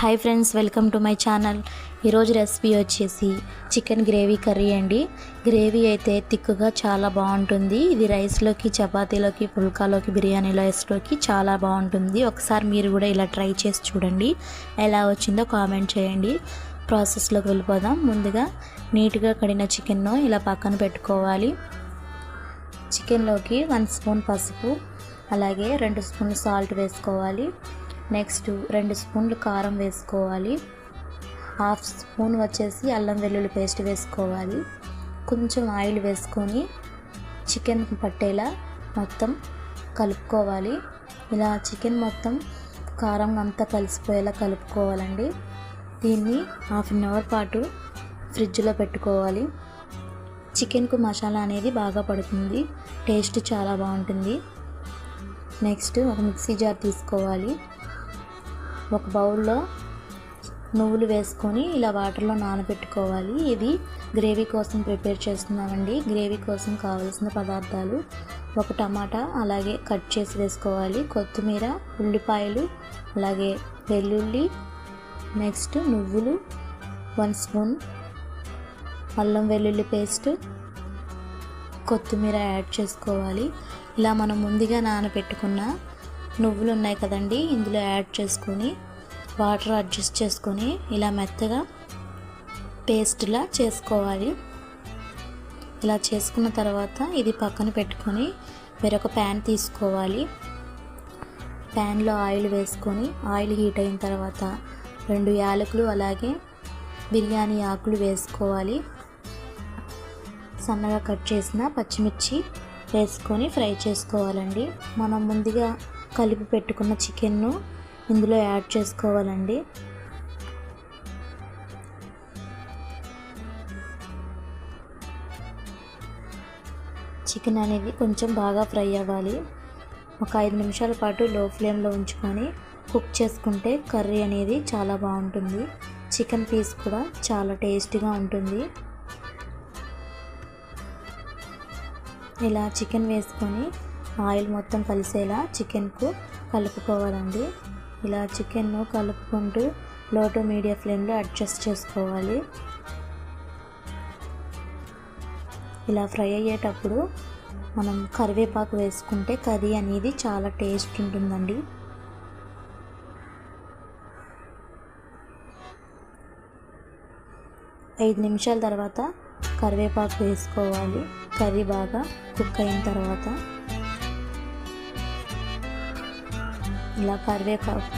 Hi friends welcome to my channel. ఈరోజు recipe వచ్చేసి chicken gravy curry అండి. Gravy అయితే తిక్కుగా చాలా బాగుంటుంది. ఇది రైస్లోకి చపాతీలోకి పుల్కాలోకి బిర్యానీలో రైస్లోకి చాలా బాగుంటుంది. ఒకసారి మీరు కూడా ఇలా ట్రై చేసి చూడండి. ఎలా వచ్చిందో కామెంట్ చేయండి. ప్రాసెస్లోకి వెళ్ళిపోదాం. ముందుగా నీట్గా కడిగిన చికెన్ను ఇలా పక్కన పెట్టుకోవాలి. చికెన్లోకి వన్ స్పూన్ పసుపు అలాగే రెండు స్పూన్లు సాల్ట్ వేసుకోవాలి. నెక్స్ట్ రెండు స్పూన్లు కారం వేసుకోవాలి. హాఫ్ స్పూన్ వచ్చేసి అల్లం వెల్లుల్లి పేస్ట్ వేసుకోవాలి. కొంచెం ఆయిల్ వేసుకొని చికెన్ పట్టేలా మొత్తం కలుపుకోవాలి. ఇలా చికెన్ మొత్తం కారం అంతా కలిసిపోయేలా కలుపుకోవాలండి. దీన్ని హాఫ్ అన్ అవర్ పాటు ఫ్రిడ్జ్లో పెట్టుకోవాలి. చికెన్కు మసాలా అనేది బాగా పడుతుంది. టేస్ట్ చాలా బాగుంటుంది. నెక్స్ట్ ఒక మిక్సీ జార్ తీసుకోవాలి. ఒక బౌల్లో నువ్వులు వేసుకొని ఇలా వాటర్లో నానబెట్టుకోవాలి. ఇది గ్రేవీ కోసం ప్రిపేర్ చేస్తున్నామండి. గ్రేవీ కోసం కావలసిన పదార్థాలు ఒక టమాటా అలాగే కట్ చేసి వేసుకోవాలి. కొత్తిమీర ఉల్లిపాయలు అలాగే వెల్లుల్లి నెక్స్ట్ నువ్వులు వన్ స్పూన్ అల్లం వెల్లుల్లి పేస్ట్ కొత్తిమీర యాడ్ చేసుకోవాలి. ఇలా మనం ముందుగా నానబెట్టుకున్న నువ్వులు ఉన్నాయి కదండి ఇందులో యాడ్ చేసుకొని వాటర్ అడ్జస్ట్ చేసుకొని ఇలా మెత్తగా పేస్ట్లా చేసుకోవాలి. ఇలా చేసుకున్న తర్వాత ఇది పక్కన పెట్టుకొని వేరొక ప్యాన్ తీసుకోవాలి. ప్యాన్లో ఆయిల్ వేసుకొని ఆయిల్ హీట్ అయిన తర్వాత రెండు యాలకులు అలాగే బిర్యానీ ఆకులు వేసుకోవాలి. సన్నగా కట్ చేసిన పచ్చిమిర్చి వేసుకొని ఫ్రై చేసుకోవాలండి. మనం ముందుగా కలిపి పెట్టుకున్న చికెన్ను ఇందులో యాడ్ చేసుకోవాలండి. చికెన్ అనేది కొంచెం బాగా ఫ్రై అవ్వాలి. ఒక ఐదు నిమిషాల పాటు లో ఫ్లేమ్లో ఉంచుకొని కుక్ చేసుకుంటే కర్రీ అనేది చాలా బాగుంటుంది. చికెన్ పీస్ కూడా చాలా టేస్టీగా ఉంటుంది. ఇలా చికెన్ వేసుకొని ఆయిల్ మొత్తం కలిసేలా చికెన్కు కలుపుకోవాలండి. ఇలా చికెన్ను కలుపుకుంటూ లో టు మీడియం ఫ్లేమ్లో అడ్జస్ట్ చేసుకోవాలి. ఇలా ఫ్రై అయ్యేటప్పుడు మనం కరివేపాకు వేసుకుంటే కర్రీ అనేది చాలా టేస్ట్ ఉంటుందండి. ఐదు నిమిషాల తర్వాత కరివేపాకు వేసుకోవాలి. కర్రీ బాగా కుక్ అయిన తర్వాత ఇలా కరివేపాకు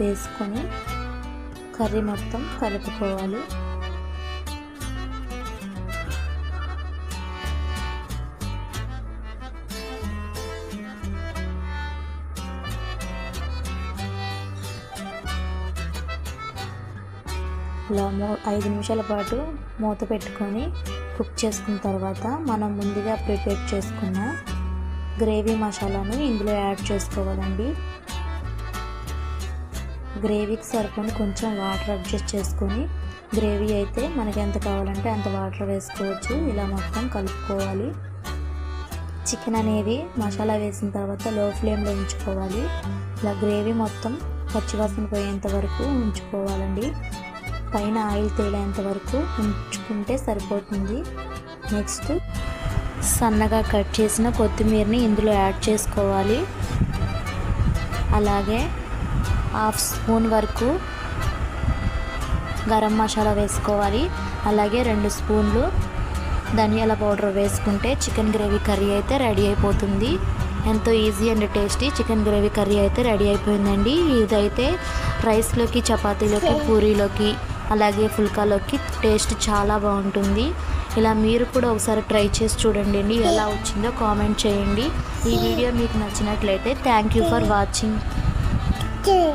వేసుకొని కర్రీ మొత్తం కలుపుకోవాలి. ఇలా మూ ఐదు నిమిషాల పాటు మూత పెట్టుకొని కుక్ చేసుకున్న తర్వాత మనం ముందుగా ప్రిపేర్ చేసుకున్న గ్రేవీ మసాలాను ఇందులో యాడ్ చేసుకోవాలండి. గ్రేవీకి సరిపోని కొంచెం వాటర్ అడ్జస్ట్ చేసుకొని గ్రేవీ అయితే మనకి ఎంత కావాలంటే అంత వాటర్ వేసుకోవచ్చు. ఇలా మొత్తం కలుపుకోవాలి. చికెన్ అనేది మసాలా వేసిన తర్వాత లో ఫ్లేమ్లో ఉంచుకోవాలి. ఇలా గ్రేవీ మొత్తం పచ్చివాసన పోయేంత వరకు ఉంచుకోవాలండి. పైన ఆయిల్ తేలేంత వరకు ఉంచుకుంటే సరిపోతుంది. నెక్స్ట్ సన్నగా కట్ చేసిన కొత్తిమీరని ఇందులో యాడ్ చేసుకోవాలి. అలాగే హాఫ్ స్పూన్ వరకు గరం మసాలా వేసుకోవాలి. అలాగే రెండు స్పూన్లు ధనియాల పౌడర్ వేసుకుంటే చికెన్ గ్రేవీ కర్రీ అయితే రెడీ అయిపోతుంది. ఎంతో easy and tasty chicken gravy curry అయితే రెడీ అయిపోయిందండి. ఇదైతే రైస్లోకి చపాతీలోకి పూరీలోకి అలాగే ఫుల్కాలోకి టేస్ట్ చాలా బాగుంటుంది. ఇలా మీరు కూడా ఒకసారి ట్రై చేసి చూడండి ఎలా వచ్చిందో కామెంట్ చేయండి. ఈ వీడియో మీకు నచ్చినట్లయితే థ్యాంక్ యూ ఫర్ వాచింగ్. 对